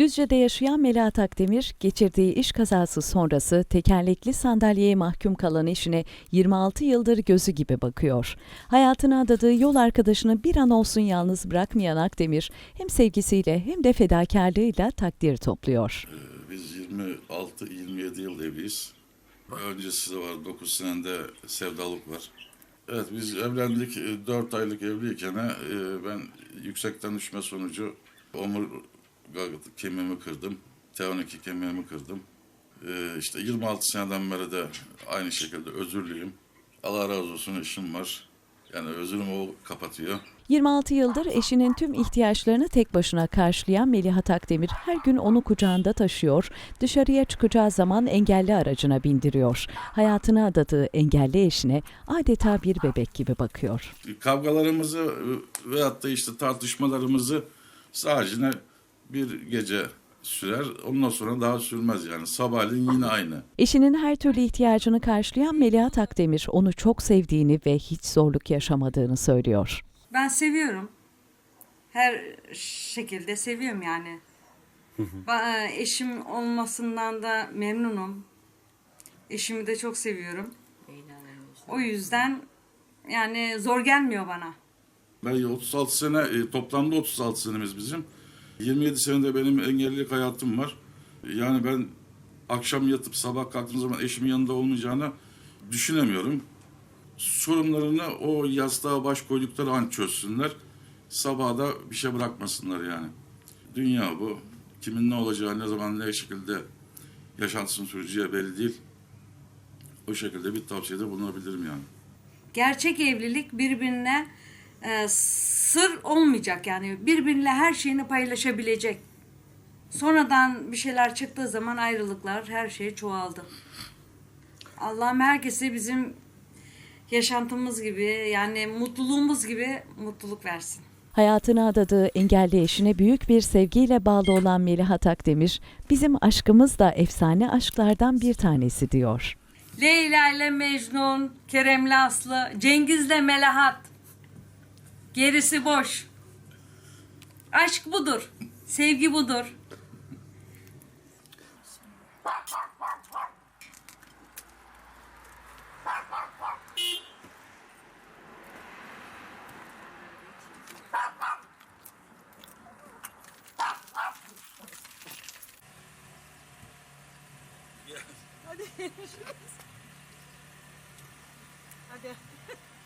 Düzce'de yaşayan Melahat Akdemir, geçirdiği iş kazası sonrası tekerlekli sandalyeye mahkum kalan eşine 26 yıldır gözü gibi bakıyor. Hayatına adadığı yol arkadaşını bir an olsun yalnız bırakmayan Akdemir, hem sevgisiyle hem de fedakarlığıyla takdir topluyor. Biz 26-27 yıl evliyiz. Öncesi de var, 9 senede sevdalık var. Evet biz evlendik, 4 aylık evliyken e, ben yüksekten düşme sonucu omurga kemiğimi kırdım. T12 kemiğimi kırdım. E, İşte 26 seneden beri de aynı şekilde özürlüyüm. Allah razı olsun eşim var. Yani özürümü o kapatıyor. 26 yıldır eşinin tüm ihtiyaçlarını tek başına karşılayan Melihat Akdemir her gün onu kucağında taşıyor, dışarıya çıkacağı zaman engelli aracına bindiriyor. Hayatına adadığı engelli eşine adeta bir bebek gibi bakıyor. kavgalarımızı e, veyahut da işte tartışmalarımızı sadece bir gece sürer. Ondan sonra daha sürmez yani. Sabahleyin yine aynı. Eşinin her türlü ihtiyacını karşılayan Melihat Akdemir onu çok sevdiğini ve hiç zorluk yaşamadığını söylüyor. Ben seviyorum. Her şekilde seviyorum yani. Ba- e, Eşim olmasından da memnunum. Eşimi de çok seviyorum. O yüzden yani zor gelmiyor bana. Ben 36 sene, e, toplamda 36 senemiz bizim. 27 senede benim engellilik hayatım var. Yani ben akşam yatıp sabah kalktığım zaman eşimin yanında olmayacağını düşünemiyorum. Sorunlarını o yastığa baş koydukları an çözsünler. Sabaha da bir şey bırakmasınlar yani. Dünya bu. Kimin ne olacağı, ne zaman, ne şekilde yaşantısını süreceği belli değil. O şekilde bir tavsiyede bulunabilirim yani. Gerçek evlilik birbirine e, sır olmayacak yani. Birbiriyle her şeyini paylaşabilecek. Sonradan bir şeyler çıktığı zaman ayrılıklar her şey çoğaldı. Allah'ım herkese bizim yaşantımız gibi yani mutluluğumuz gibi mutluluk versin. Hayatına adadığı engelli eşine büyük bir sevgiyle bağlı olan Melihat Akdemir, bizim aşkımız da efsane aşklardan bir tanesi diyor. Leyla ile Mecnun, Kerem'le Aslı, Cengiz'le Melahat. Gerisi boş. Aşk budur. Sevgi budur. Hadi.